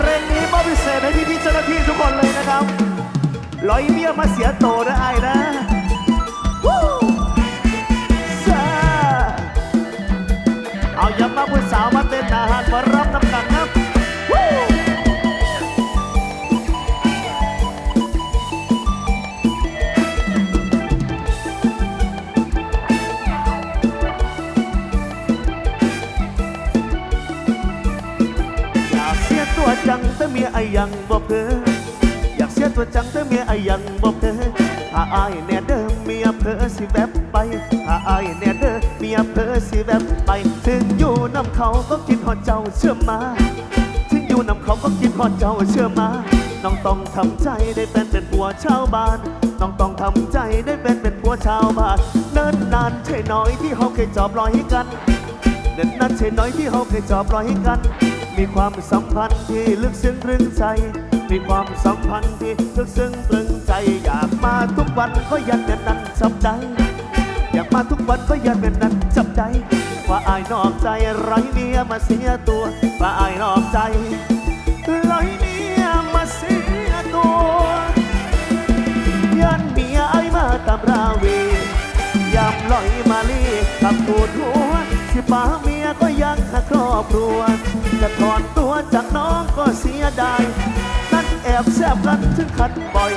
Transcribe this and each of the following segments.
เพลงนี้มอบพิเศษให้พี่พี่ๆเจ้าหน้าที่ทุกคนเลยนะครับลอยเมียมาเสียโตนะไอ้นะวู้ซ่าเอาย้ำมาผู้สาวมาเต้นอาหารมารับน้ำกันครับ อ้ยังบ่เพออยากเสียตัวจังแต่เมียไอ้ยังบ่เพอถ้าอายแน่เด้อเมียเพอสิแวบไปถ้าอายแน่เด้อเมียเพอสิแวบไป ถึงอยู่น้ำเขาก็คิดฮอดเจ้าเชื่อมา ถึงอยู่น้ำเขาก็คิดฮอดเจ้าเชื่อมาน้องต้องทำใจได้เป็นเป็นผัวชาวบ้านน้องต้องทำใจได้เป็นเป็นผัวชาวบ้านเนิ่นนานใช่น้อยที่เขาเคยจอบรอยให้กันเด่นนั้นใช่น้อยที่เขาเคยจอบรอยให้กัน มีความสัมพันธ์ที่ลึกซึ้งรึงใจ มีความสัมพันธ์ที่ลึกซึ้งรึงใจ อยากมาทุกวันก็ยังเป็นนั้นจับใจอยากมาทุกวันก็ยังเป็นนั้นจับใจว่าอายนอกใจไร้เมียมาเสียตัวว่าอายนอกใจไร้เมียมาเสียตัวยันเมียไอมาตามราวียามลอยมาลีกับตูดหัวสิป้าเมียก็ยังหาครอบครัว จะถอนตัวจากน้องก็เสียดายนั่นแอบแซบกันถึงขันบ่อย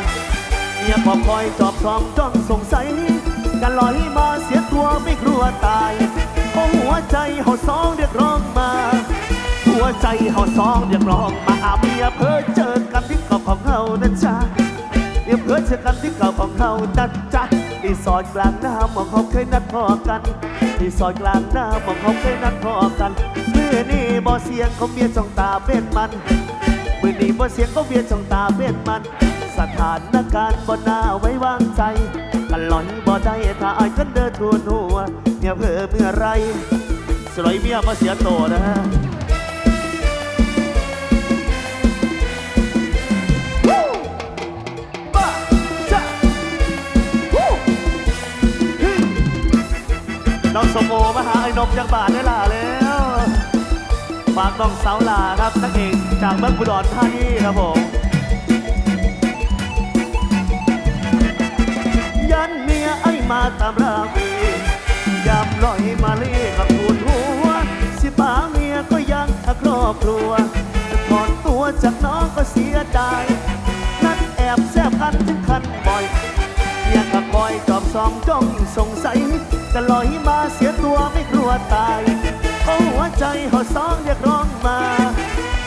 เมียก็คอยจอบสองจ้องสงสัยกันลอยมาเสียตัวไม่กลัวตายโอ้หัวใจเขาสองเรียกร้องมา หัวใจเขาสองเรียกร้องมาอาเมียเพ้อเจอกันที่เกาของเขานะจ๊ะเดี๋ยเพื่อเจอกันที่เก่าของเขานะจ๊ะ ที่ซอยกลางน้ำมองเขาเคยนัดพอกัน ที่ซอยกลางน้ำมองเขาเคยนัดพอกันเมื่อนี่บ่เสียงเขาเบียจ้องตาเป็นมันเมื่อนี่บ่เสียงเขาเบียจ้องตาเป็นมัน สถานการณ์บ่น่าไว้วางใจกันลอยบ่ได้ถ้าอายกันเดินทวนหัวเมียเพื่อเมื่อไรสลอยเมียมาเสียโตนะ น้องสมโอมาหาไอ้นกจากบ้านได้ล่ะแล้วฝากน้องสาวลาครับนักเอกจากเมืองอุดรธานีครับผมยันเมียไอ้มาตามราวียามลอยมาเลีกับทูนหัว สิป้าเมียก็ยังหาครอบครัวจะถอนตัวจากน้องก็เสียดายนั่นแอบแซบกันถึงคัน เมียก็คอยจอบสองจ้องสงสัยจะลอยมาเสียตัวไม่กลัวตายโอ้หัวใจหอสองเรียกร้องมา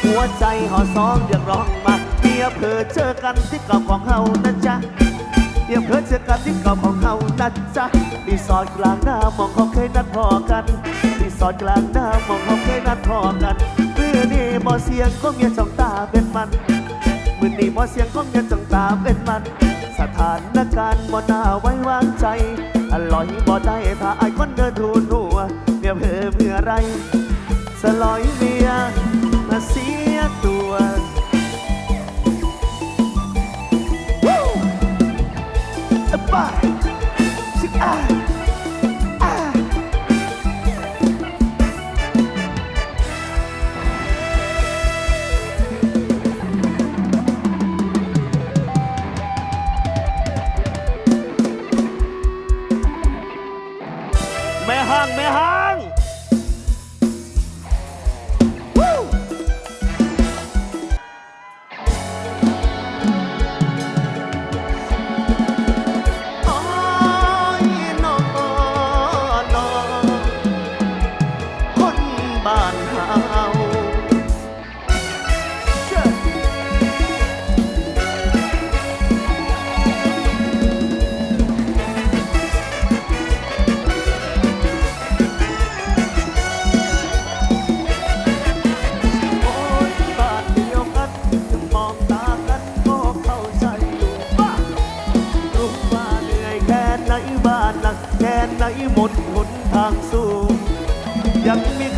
หัวใจหอสองเรียกร้องมาเมียเผอเจอกันที่เก่าของเฮานะจ๊ะเดี๋ยเพื่อเจอกันที่เก่าของเขานะจ๊ะรีสอร์ทกลางน้ำมองเขาเคยนัดพอกันรีสอร์ทกลางน้ำมองเขาเคยนัดพอกันเมื่อนี่บ่เสียงก็เมียจ้องตาเป็นมันเมื่อนี่บ่เสียงก็เมียจ้องตาเป็นมัน ถานการณ์บ่น่าไว้วางใจอร่อยบ่ได้ถ้าไอ้คนเดินทุน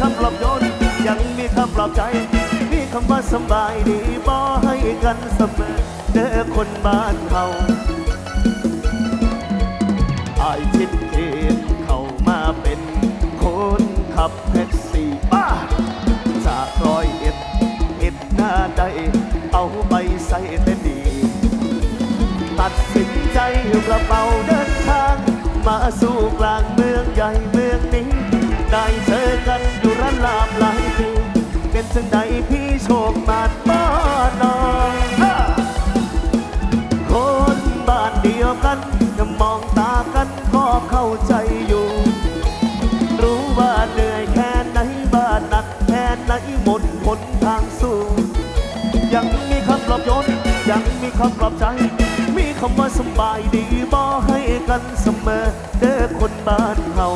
คำปลอบโยน ยังมีคำปลอบใจ มีคำว่าสบายดีบ่ให้กันเสมอเด้อคนบ้านเฮาอายชิดเทีนเข้ามาเป็นคนขับแท็กซี่บ้าจากร้อยเอ็ดเอ็ดหน้าดได้เอาไปใส่แต่ดี ตัดสินใจกระเป๋าเดินทาง มาสู่กลางาใจอยู่ รู้ว่าเหนื่อยแค่ไหนบ้านหนักแค่ไหนหมดหนทางสู้ ยังมีคำปลอบโยนยังมีคำปลอบใจ มีคำว่าสบายดีบ่ให้กันเสมอเด้อคนบ้านเฮา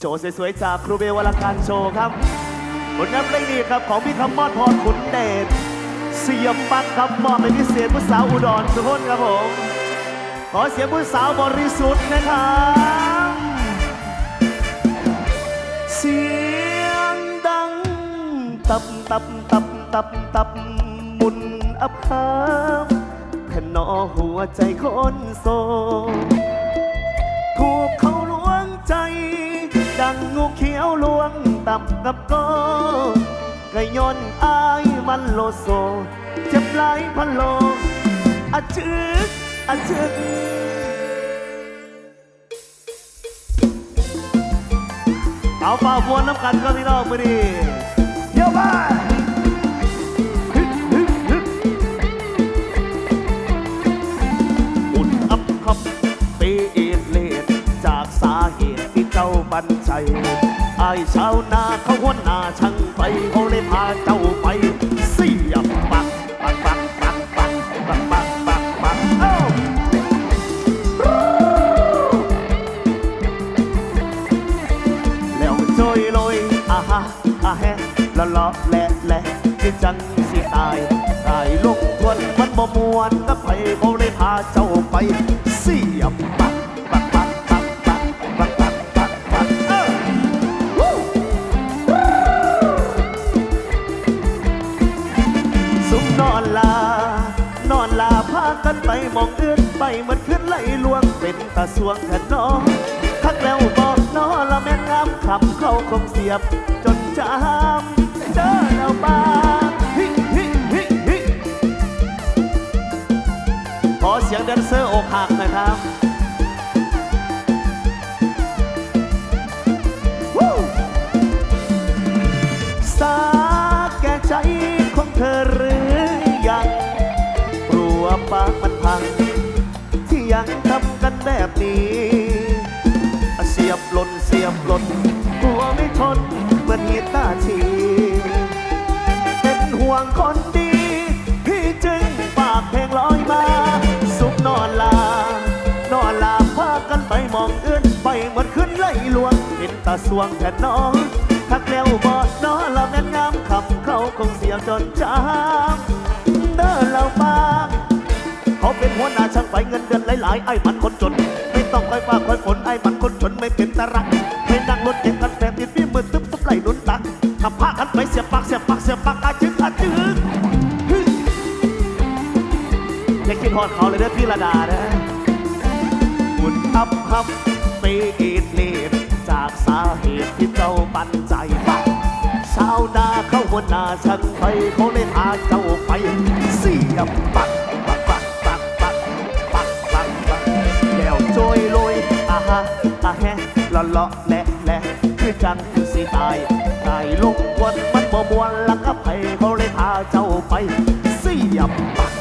โชว์สวยๆจากครูเบลวรการโชว์ครับผลงานเพลงนี้ครับของพี่คำมอดพรขุนเดชเสียมปักครับมอบเป็นพิเศษผู้สาวอุดรทุกคนครับผมขอเสียงผู้สาวบริสุทธิ์นะครับเสียงดังตับตับตับตับตับมุนอับหามขนอหัวใจคนโซ เขียวลวงตับกับก็ก็ย้อนอายมันโลโซเจ็บหลายพันโลอาชึกอาชึกเอาฝ่าพวนน้ำกันก็พี่น้องมือดีเยอะมากันใจไอ้ชาวนาเขาหัวหน้าช่างไฟเขาเลยพาเจ้าไปเสียบปักปักปักปักปักปักปักปักปักเอ้าแล้วจอยลอยอาฮะอาแฮละละแหละแหละคือจังสิตายตายลงทวนมันบ่มวนก็ไปเขาเลยพาเจ้าไปเสียบ กันไปมองอื่นไปเหมือนขึ้นไหลลวงเป็นตาสวงแทนน้องทักแล้วบอกน้อละแม่นงามขับเข้าคงเสียบจนจา กลัวปากมันพัง ที่ยังทำกันแบบนี้ เสียบหล่นเสียบหล่นกลัวไม่ทนเหมือนเหตุหน้าทีเป็นห่วงคนดี พี่จึงฝากเพลงลอยมา สุขนอนลา นอนลาพากันไปมองอื่นไปเหมือนขึ้นไล่ลวงเป็นตาสวงแทนน้องทักแล้วบอดน้อละแม่นงามคำเขาคงเสียจนจามเดินเราบาง เป็นหัวหน้าช่างไฟเงินเดือนหลายๆไอ้มันคนจน ไม่ต้องคอยฟ้าคอยฝนไอ้มันคนจนไม่เป็นตารักไม่นั่งรถเก็บกันแฟนติดพี่มือตึ๊บตึ๊บไหลหนุนตักทำผ้ากันไปเสียบปากเสียบปากเสียบปากอาจึกอาจึกฮึอย่าคิดฮอดเขาเลยเด้อพี่ระดานะหุ่นอับคับไปเอดเลดจากสาเหตุที่เจ้าปันใจปักชาวนาเข้าหัวหน้าช่างไฟเขาเลยพาเจ้าไปเสียบปักปัก ฮะอาแฮละเลาะแหละแหละคือจังสิตายตายลุกวันมันบ่มวนแล้วก็ไปเขาเลยพาเจ้าไปเสียบปัก